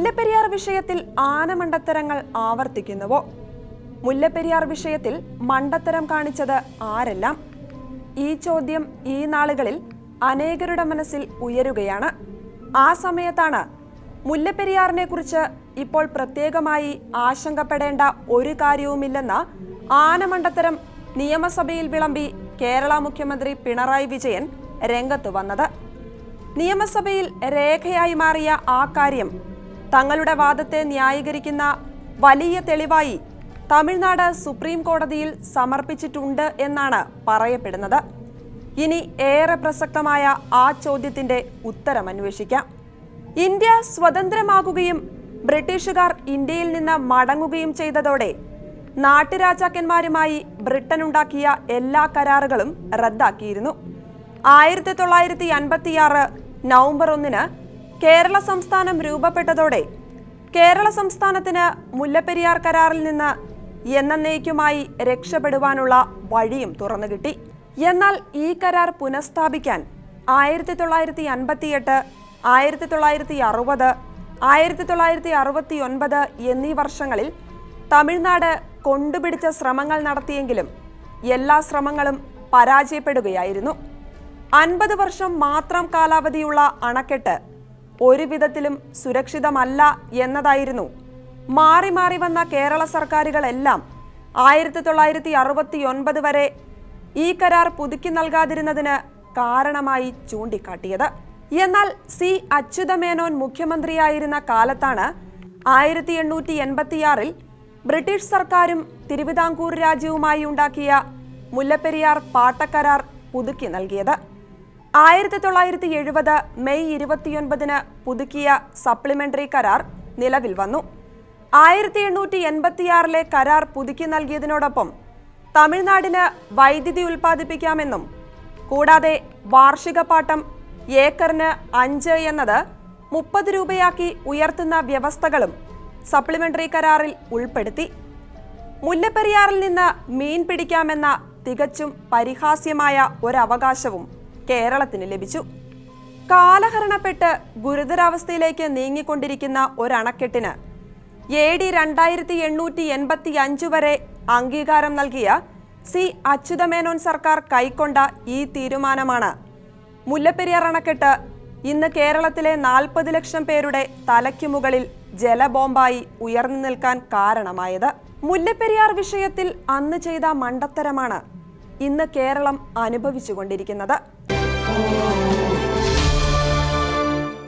മുല്ലപ്പെരിയാർ വിഷയത്തിൽ ആനമണ്ടത്തരങ്ങൾ ആവർത്തിക്കുന്നുവോ? മുല്ലപ്പെരിയാർ വിഷയത്തിൽ മണ്ടത്തരം കാണിച്ചത് ആരെല്ലാം? ഈ ചോദ്യം ഈ നാളുകളിൽ അനേകരുടെ മനസ്സിൽ ഉയരുകയാണ്. ആ സമയത്താണ് മുല്ലപ്പെരിയാറിനെ കുറിച്ച് ഇപ്പോൾ പ്രത്യേകമായി ആശങ്കപ്പെടേണ്ട ഒരു കാര്യവുമില്ലെന്ന ആനമണ്ടത്തരം നിയമസഭയിൽ വിളമ്പി കേരള മുഖ്യമന്ത്രി പിണറായി വിജയൻ രംഗത്ത് വന്നത്. നിയമസഭയിൽ രേഖയായി മാറിയ ആ കാര്യം തങ്ങളുടെ വാദത്തെ ന്യായീകരിക്കുന്ന വലിയ തെളിവായി തമിഴ്നാട് സുപ്രീം കോടതിയിൽ സമർപ്പിച്ചിട്ടുണ്ട് എന്നാണ് പറയപ്പെടുന്നത്. ഇനി ഏറെ പ്രസക്തമായ ആ ചോദ്യത്തിന്റെ ഉത്തരം അന്വേഷിക്കാം. ഇന്ത്യ സ്വതന്ത്രമാകുകയും ബ്രിട്ടീഷുകാർ ഇന്ത്യയിൽ നിന്ന് മടങ്ങുകയും ചെയ്തതോടെ നാട്ടുരാജാക്കന്മാരുമായി ബ്രിട്ടൻ ഉണ്ടാക്കിയ എല്ലാ കരാറുകളും റദ്ദാക്കിയിരുന്നു. ആയിരത്തി തൊള്ളായിരത്തി അൻപത്തിയാറ് നവംബർ ഒന്നിന് കേരള സംസ്ഥാനം രൂപപ്പെട്ടതോടെ കേരള സംസ്ഥാനത്തിന് മുല്ലപ്പെരിയാർ കരാറിൽ നിന്ന് എന്നേക്കുമായി രക്ഷപ്പെടുവാനുള്ള വഴിയും തുറന്നു കിട്ടി. എന്നാൽ ഈ കരാർ പുനഃസ്ഥാപിക്കാൻ ആയിരത്തി തൊള്ളായിരത്തി അൻപത്തിയെട്ട് ആയിരത്തി തൊള്ളായിരത്തി അറുപത് ആയിരത്തി തൊള്ളായിരത്തി അറുപത്തി ഒൻപത് എന്നീ വർഷങ്ങളിൽ തമിഴ്നാട് കൊണ്ടുപിടിച്ച ശ്രമങ്ങൾ നടത്തിയെങ്കിലും എല്ലാ ശ്രമങ്ങളും പരാജയപ്പെടുകയായിരുന്നു. അൻപത് വർഷം മാത്രം കാലാവധിയുള്ള അണക്കെട്ട് ഒരു വിധത്തിലും സുരക്ഷിതമല്ല എന്നതായിരുന്നു. മാറി മാറി വന്ന കേരള സർക്കാരുകളെല്ലാം ആയിരത്തി തൊള്ളായിരത്തി അറുപത്തി ഒൻപത് വരെ ഈ കരാർ പുതുക്കി നൽകാതിരുന്നതിന് കാരണമായി ചൂണ്ടിക്കാട്ടിയത്. എന്നാൽ സി. അച്യുതമേനോൻ മുഖ്യമന്ത്രിയായിരുന്ന കാലത്താണ് ആയിരത്തി എണ്ണൂറ്റി എൺപത്തിയാറിൽ ബ്രിട്ടീഷ് സർക്കാരും തിരുവിതാംകൂർ രാജ്യവുമായി ഉണ്ടാക്കിയ മുല്ലപ്പെരിയാർ പാട്ടക്കരാർ പുതുക്കി നൽകിയത്. ആയിരത്തി തൊള്ളായിരത്തി എഴുപത് മെയ് ഇരുപത്തിയൊൻപതിന് പുതുക്കിയ സപ്ലിമെന്ററി കരാർ നിലവിൽ വന്നു. ആയിരത്തി എണ്ണൂറ്റി എൺപത്തിയാറിലെ കരാർ പുതുക്കി നൽകിയതിനോടൊപ്പം തമിഴ്നാടിന് വൈദ്യുതി ഉൽപ്പാദിപ്പിക്കാമെന്നും കൂടാതെ വാർഷിക പാട്ടം ഏക്കറിന് അഞ്ച് എന്നത് മുപ്പത് രൂപയാക്കി ഉയർത്തുന്ന വ്യവസ്ഥകളും സപ്ലിമെന്ററി കരാറിൽ ഉൾപ്പെടുത്തി. മുല്ലപ്പെരിയാറിൽ നിന്ന് മീൻ പിടിക്കാമെന്ന തികച്ചും പരിഹാസ്യമായ ഒരവകാശവും കേരളത്തിന് ലഭിച്ചു. കാലഹരണപ്പെട്ട് ഗുരുതരാവസ്ഥയിലേക്ക് നീങ്ങിക്കൊണ്ടിരിക്കുന്ന ഒരണക്കെട്ടിന് എ ഡി രണ്ടായിരത്തി എണ്ണൂറ്റി എൺപത്തി അഞ്ച് വരെ അംഗീകാരം നൽകിയ സി അച്യുതമേനോൻ സർക്കാർ കൈക്കൊണ്ട ഈ തീരുമാനമാണ്. മുല്ലപ്പെരിയാർ അണക്കെട്ട് ഇന്ന് കേരളത്തിലെ നാൽപ്പത് ലക്ഷം പേരുടെ തലയ്ക്കു മുകളിൽ ജലബോംബായി ഉയർന്നു നിൽക്കാൻ കാരണമായത്. മുല്ലപ്പെരിയാർ വിഷയത്തിൽ അന്ന് ചെയ്ത മണ്ടത്തരമാണ് ഇന്ന് കേരളം അനുഭവിച്ചുകൊണ്ടിരിക്കുന്നത്. oh.